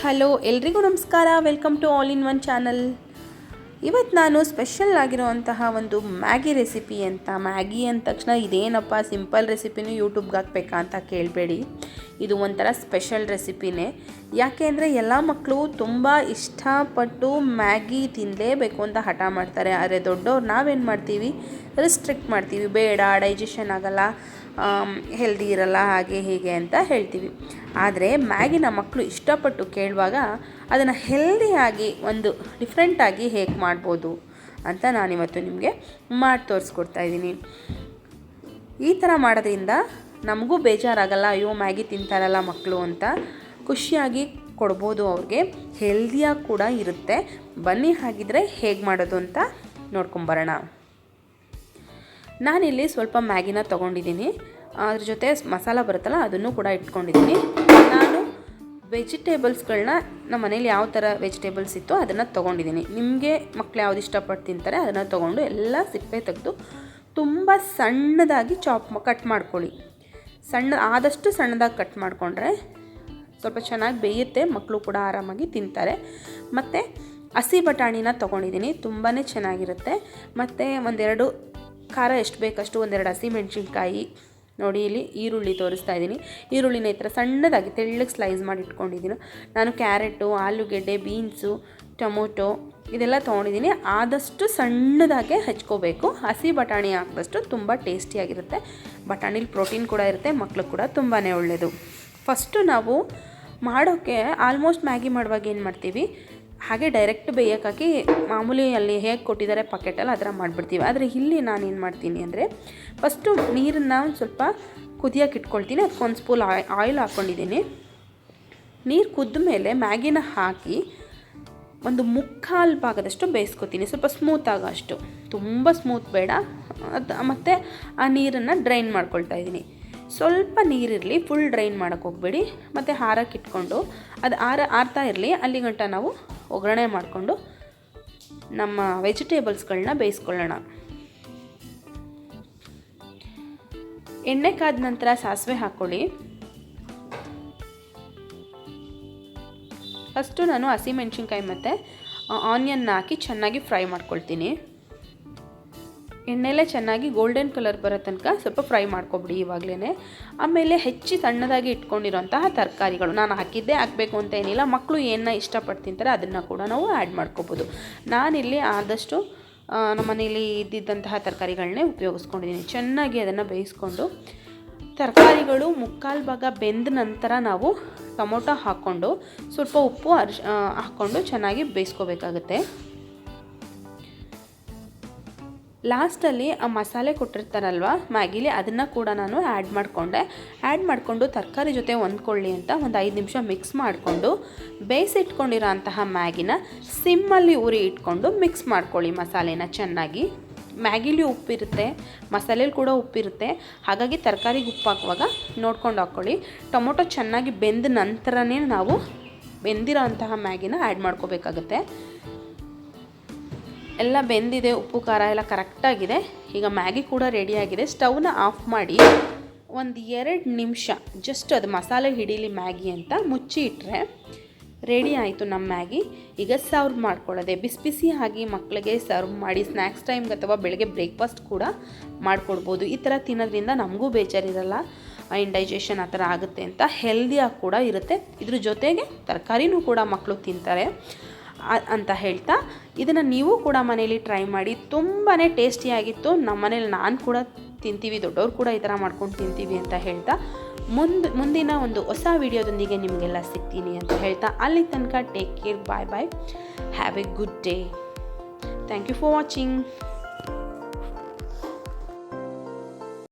Hello, ಎಲ್ರಿಗೂ ನಮಸ್ಕಾರ. Welcome to all in one channel ಇವತ್ತು ನಾನು ಸ್ಪೆಷಲ್ ಆಗಿರುವಂತಹ ಒಂದು ಮ್ಯಾಗಿ ರೆಸಿಪಿ ಅಂತ ಮ್ಯಾಗಿ ಅಂದ ತಕ್ಷಣ ಇದೇನಪ್ಪ ಸಿಂಪಲ್ ರೆಸಿಪಿನೂ ಯೂಟ್ಯೂಬ್ಗೆ ಹಾಕ್ಬೇಕಾ ಅಂತ ಕೇಳಬೇಡಿ. ಇದು ಒಂಥರ ಸ್ಪೆಷಲ್ ರೆಸಿಪಿನೇ ಯಾಕೆ ಅಂದರೆ ಎಲ್ಲ ಮಕ್ಕಳು ತುಂಬ ಇಷ್ಟಪಟ್ಟು ಮ್ಯಾಗಿ ತಿನ್ನಲೇಬೇಕು ಅಂತ ಹಠ ಮಾಡ್ತಾರೆ. ಆದರೆ ದೊಡ್ಡವ್ರು ನಾವೇನು ಮಾಡ್ತೀವಿ? ರಿಸ್ಟ್ರಿಕ್ಟ್ ಮಾಡ್ತೀವಿ. ಬೇಡ ಡೈಜೆಷನ್ ಆಗಲ್ಲ. ಹೆಲ್ದಿ ಇರಲ್ಲ, ಹಾಗೆ ಹೀಗೆ ಅಂತ ಹೇಳ್ತೀವಿ. ಆದರೆ ಮ್ಯಾಗಿನ ಮಕ್ಕಳು ಇಷ್ಟಪಟ್ಟು ಕೇಳುವಾಗ ಅದನ್ನು ಹೆಲ್ದಿಯಾಗಿ ಒಂದು ಡಿಫ್ರೆಂಟಾಗಿ ಹೇಗೆ ಮಾಡ್ಬೋದು ಅಂತ ನಾನಿವತ್ತು ನಿಮಗೆ ಮಾಡಿ ತೋರಿಸ್ಕೊಡ್ತಾ ಇದ್ದೀನಿ. ಈ ಥರ ಮಾಡೋದ್ರಿಂದ ನಮಗೂ ಬೇಜಾರಾಗಲ್ಲ, ಅಯ್ಯೋ, ಮ್ಯಾಗಿ ತಿಂತಾರಲ್ಲ ಮಕ್ಕಳು ಅಂತ ಖುಷಿಯಾಗಿ ಕೊಡ್ಬೋದು ಅವ್ರಿಗೆ. ಹೆಲ್ದಿಯಾಗಿ ಕೂಡ ಇರುತ್ತೆ. ಬನ್ನಿ ಹಾಗಿದ್ರೆ ಹೇಗೆ ಮಾಡೋದು ಅಂತ ನೋಡ್ಕೊಂಬರೋಣ ನಾನಿಲ್ಲಿ ಸ್ವಲ್ಪ ಮ್ಯಾಗಿನ ತೊಗೊಂಡಿದ್ದೀನಿ. ಅದ್ರ ಜೊತೆ ಮಸಾಲ ಬರುತ್ತಲ್ಲ, ಅದನ್ನು ಕೂಡ ಇಟ್ಕೊಂಡಿದ್ದೀನಿ. ನಾನು ವೆಜಿಟೇಬಲ್ಸ್ಗಳನ್ನ, ನಮ್ಮ ಮನೇಲಿ ಯಾವ ಥರ ವೆಜಿಟೇಬಲ್ಸ್ ಇತ್ತು ಅದನ್ನು ತೊಗೊಂಡಿದ್ದೀನಿ. ನಿಮಗೆ ಮಕ್ಕಳು ಯಾವ್ದು ಇಷ್ಟಪಟ್ಟು ತಿಂತಾರೆ, ಅದನ್ನು ತೊಗೊಂಡು ಎಲ್ಲ ಸಿಪ್ಪೆ ತೆಗೆದು ತುಂಬ ಸಣ್ಣದಾಗಿ ಚಾಪ್ ಕಟ್ ಮಾಡ್ಕೊಳ್ಳಿ. ಸಣ್ಣ, ಆದಷ್ಟು ಸಣ್ಣದಾಗಿ ಕಟ್ ಮಾಡಿಕೊಂಡ್ರೆ ಸ್ವಲ್ಪ ಚೆನ್ನಾಗಿ ಬೇಯುತ್ತೆ ಮಕ್ಕಳು ಕೂಡ ಆರಾಮಾಗಿ ತಿಂತಾರೆ. ಮತ್ತು ಹಸಿ ಬಟಾಣಿನ ತೊಗೊಂಡಿದ್ದೀನಿ ತುಂಬಾ ಚೆನ್ನಾಗಿರುತ್ತೆ. ಮತ್ತು ಒಂದೆರಡು ಖಾರ ಎಷ್ಟು ಬೇಕಷ್ಟು ಒಂದೆರಡು ಹಸಿ ಮೆಣಸಿನ್ಕಾಯಿ ನೋಡಿ ಇಲ್ಲಿ ಈರುಳ್ಳಿ ತೋರಿಸ್ತಾ ಇದ್ದೀನಿ. ಈರುಳ್ಳಿನ ಈ ಥರ ಸಣ್ಣದಾಗಿ ತೆಳ್ಳಗೆ ಸ್ಲೈಸ್ ಮಾಡಿ ಇಟ್ಕೊಂಡಿದ್ದೀನಿ. ನಾನು ಕ್ಯಾರೆಟು, ಆಲೂಗೆಡ್ಡೆ ಬೀನ್ಸು ಟೊಮೊಟೊ ಇದೆಲ್ಲ ತೊಗೊಂಡಿದ್ದೀನಿ. ಆದಷ್ಟು ಸಣ್ಣದಾಗೆ ಹೆಚ್ಕೋಬೇಕು. ಹಸಿ ಬಟಾಣಿ ಹಾಕಿದಷ್ಟು ತುಂಬ ಟೇಸ್ಟಿಯಾಗಿರುತ್ತೆ ಬಟಾಣಿಲಿ ಪ್ರೋಟೀನ್ ಕೂಡ ಇರುತ್ತೆ, ಮಕ್ಳಿಗೆ ಕೂಡ ತುಂಬಾ ಒಳ್ಳೆಯದು ಫಸ್ಟು ನಾವು ಮಾಡೋಕ್ಕೆ ಆಲ್ಮೋಸ್ಟ್ ಮ್ಯಾಗಿ ಮಾಡುವಾಗ ಏನು ಮಾಡ್ತೀವಿ? ಹಾಗೆ ಡೈರೆಕ್ಟ್ ಬೇಯೋಕ್ಕಾಕಿ ಮಾಮೂಲಿ ಅಲ್ಲಿ ಹೇಗೆ ಕೊಟ್ಟಿದ್ದಾರೆ ಪಾಕೆಟಲ್ಲಿ ಆ ಥರ ಮಾಡಿಬಿಡ್ತೀವಿ. ಆದರೆ ಇಲ್ಲಿ ನಾನು ಏನು ಮಾಡ್ತೀನಿ ಅಂದರೆ ಫಸ್ಟು ನೀರನ್ನು ಒಂದು ಸ್ವಲ್ಪ ಕುದಿಯೋಕೆ ಇಟ್ಕೊಳ್ತೀನಿ. ಅದಕ್ಕೆ ಒಂದು ಸ್ಪೂನ್ ಆಯ್ ಆಯಿಲ್ ಹಾಕ್ಕೊಂಡಿದ್ದೀನಿ ನೀರು ಕುದ್ದ ಮೇಲೆ ಮ್ಯಾಗಿನ ಹಾಕಿ ಒಂದು ಮುಕ್ಕಾಲು ಭಾಗದಷ್ಟು ಬೇಯಿಸ್ಕೊತೀನಿ. ಸ್ವಲ್ಪ ಸ್ಮೂತ್ ಆಗೋ ಅಷ್ಟು ತುಂಬ ಸ್ಮೂತ್ ಬೇಡ. ಅದು, ಮತ್ತು ಆ ನೀರನ್ನು ಡ್ರೈನ್ ಮಾಡ್ಕೊಳ್ತಾ ಇದ್ದೀನಿ. ಸ್ವಲ್ಪ ನೀರಿರಲಿ ಫುಲ್ ಡ್ರೈನ್ ಮಾಡೋಕ್ಕೆ ಹೋಗಬೇಡಿ. ಮತ್ತು ಹಾರಕ್ಕೆ ಇಟ್ಕೊಂಡು, ಅದು ಆರ, ಆರ್ತಾ ಇರಲಿ. ಅಲ್ಲಿ ಗಂಟ ನಾವು ಒಗ್ಗರಣೆ ಮಾಡಿಕೊಂಡು ನಮ್ಮ ವೆಜಿಟೇಬಲ್ಸ್ಗಳನ್ನ ಬೇಯಿಸ್ಕೊಳ್ಳೋಣ. ಎಣ್ಣೆ ಕಾದ ನಂತರ ಸಾಸಿವೆ ಹಾಕ್ಕೊಳ್ಳಿ. ಫಸ್ಟು ನಾನು ಹಸಿಮೆಣ್ಸಿನ್ಕಾಯಿ ಮತ್ತು ಆನಿಯನ್ನ ಹಾಕಿ ಚೆನ್ನಾಗಿ ಫ್ರೈ ಮಾಡ್ಕೊಳ್ತೀನಿ. ಎಣ್ಣೆಲೆ ಚೆನ್ನಾಗಿ ಗೋಲ್ಡನ್ ಕಲರ್ ಬರೋ ತನಕ ಸ್ವಲ್ಪ ಫ್ರೈ ಮಾಡ್ಕೊಬಿಡಿ ಇವಾಗಲೇ ಆಮೇಲೆ ಹೆಚ್ಚಿ ಸಣ್ಣದಾಗಿ ಇಟ್ಕೊಂಡಿರೋಂತಹ ತರಕಾರಿಗಳು ನಾನು ಹಾಕಿದ್ದೇ ಹಾಕಬೇಕು ಅಂತ ಏನಿಲ್ಲ. ಮಕ್ಕಳು ಏನನ್ನ ಇಷ್ಟಪಟ್ಟು ತಿಂತಾರೆ ಅದನ್ನು ಕೂಡ ನಾವು ಆ್ಯಡ್ ಮಾಡ್ಕೋಬೋದು. ನಾನಿಲ್ಲಿ ಆದಷ್ಟು ನಮ್ಮ ಮನೇಲಿ ಇದ್ದಿದ್ದಂತಹ ತರಕಾರಿಗಳನ್ನೇ ಉಪಯೋಗಿಸ್ಕೊಂಡಿದ್ದೀನಿ ಚೆನ್ನಾಗಿ ಅದನ್ನು ಬೇಯಿಸ್ಕೊಂಡು ತರಕಾರಿಗಳು ಮುಕ್ಕಾಲು ಭಾಗ ಬೆಂದ ನಂತರ ನಾವು ಟೊಮೊಟೊ ಹಾಕ್ಕೊಂಡು ಸ್ವಲ್ಪ ಉಪ್ಪು, ಅರ್ಶ್ ಹಾಕ್ಕೊಂಡು ಚೆನ್ನಾಗಿ ಬೇಯಿಸ್ಕೋಬೇಕಾಗುತ್ತೆ. ಲಾಸ್ಟಲ್ಲಿ ಆ ಮಸಾಲೆ ಕೊಟ್ಟಿರ್ತಾರಲ್ವ, ಮ್ಯಾಗಿಲಿ ಅದನ್ನು ಕೂಡ ನಾನು ಆ್ಯಡ್ ಮಾಡಿಕೊಂಡೆ. ಆ್ಯಡ್ ಮಾಡಿಕೊಂಡು ತರಕಾರಿ ಜೊತೆ ಹೊಂದ್ಕೊಳ್ಳಿ ಅಂತ ಒಂದು ಐದು ನಿಮಿಷ ಮಿಕ್ಸ್ ಮಾಡಿಕೊಂಡು ಬೇಯಿಸಿಟ್ಕೊಂಡಿರೋ ಅಂತಹ ಮ್ಯಾಗಿನ ಸಿಮ್ಮಲ್ಲಿ ಉರಿ ಇಟ್ಕೊಂಡು ಮಿಕ್ಸ್ ಮಾಡ್ಕೊಳ್ಳಿ ಮಸಾಲೆನ ಚೆನ್ನಾಗಿ. ಮ್ಯಾಗಿಲಿ ಉಪ್ಪಿರುತ್ತೆ, ಮಸಾಲೆಲಿ ಕೂಡ ಉಪ್ಪಿರುತ್ತೆ. ಹಾಗಾಗಿ ತರಕಾರಿಗೆ ಉಪ್ಪು ಹಾಕುವಾಗ ನೋಡ್ಕೊಂಡು ಹಾಕ್ಕೊಳ್ಳಿ ಟೊಮೊಟೊ ಚೆನ್ನಾಗಿ ಬೆಂದ ನಂತರನೇ ನಾವು ಬೆಂದಿರೋ ಅಂತಹ ಮ್ಯಾಗಿನ ಆ್ಯಡ್ ಮಾಡ್ಕೋಬೇಕಾಗತ್ತೆ. ಎಲ್ಲ ಬೆಂದಿದೆ, ಉಪ್ಪು, ಖಾರ ಎಲ್ಲ ಕರೆಕ್ಟಾಗಿದೆ ಈಗ ಮ್ಯಾಗಿ ಕೂಡ ರೆಡಿಯಾಗಿದೆ ಸ್ಟವ್ನ ಆಫ್ ಮಾಡಿ ಒಂದು ಎರಡು ನಿಮಿಷ ಜಸ್ಟ್ ಅದು ಮಸಾಲೆ ಹಿಡೀಲಿ ಮ್ಯಾಗಿ ಅಂತ ಮುಚ್ಚಿ ಇಟ್ಟರೆ ರೆಡಿ ಆಯಿತು ನಮ್ಮ ಮ್ಯಾಗಿ. ಈಗ ಸರ್ವ್ ಮಾಡ್ಕೊಳ್ಳೋದೆ. ಬಿಸಿ ಬಿಸಿ ಆಗಿ ಮಕ್ಕಳಿಗೆ ಸರ್ವ್ ಮಾಡಿ ಸ್ನ್ಯಾಕ್ಸ್ ಟೈಮ್ಗೆ ಅಥವಾ ಬೆಳಗ್ಗೆ ಬ್ರೇಕ್ಫಾಸ್ಟ್ ಕೂಡ ಮಾಡಿಕೊಡ್ಬೋದು. ಈ ಥರ ತಿನ್ನೋದ್ರಿಂದ ನಮಗೂ ಬೇಜಾರಿರಲ್ಲ. ಇಂಡೈಜೆಷನ್ ಆ ಥರ ಆಗುತ್ತೆ ಅಂತ ಹೆಲ್ದಿಯಾಗಿ ಕೂಡ ಇರುತ್ತೆ. ಇದ್ರ ಜೊತೆಗೆ ತರಕಾರಿನೂ ಕೂಡ ಮಕ್ಕಳು ತಿಂತಾರೆ. ಅಂತ ಹೇಳ್ತಾ, ಇದನ್ನು ನೀವು ಕೂಡ ಮನೇಲಿ ಟ್ರೈ ಮಾಡಿ ತುಂಬಾ ಟೇಸ್ಟಿಯಾಗಿತ್ತು ನಮ್ಮ ಮನೇಲಿ ನಾನು ಕೂಡ ತಿಂತೀವಿ, ದೊಡ್ಡವ್ರು ಕೂಡ ಈ ಥರ ಮಾಡ್ಕೊಂಡು ತಿಂತೀವಿ ಅಂತ ಹೇಳ್ತಾ, ಮುಂದೆ, ಮುಂದಿನ ಒಂದು ಹೊಸ ವಿಡಿಯೋದೊಂದಿಗೆ ನಿಮಗೆಲ್ಲ ಸಿಗ್ತೀನಿ ಅಂತ ಹೇಳ್ತಾ, ಅಲ್ಲಿ ತನಕ take care bye bye have a good day thank you for watching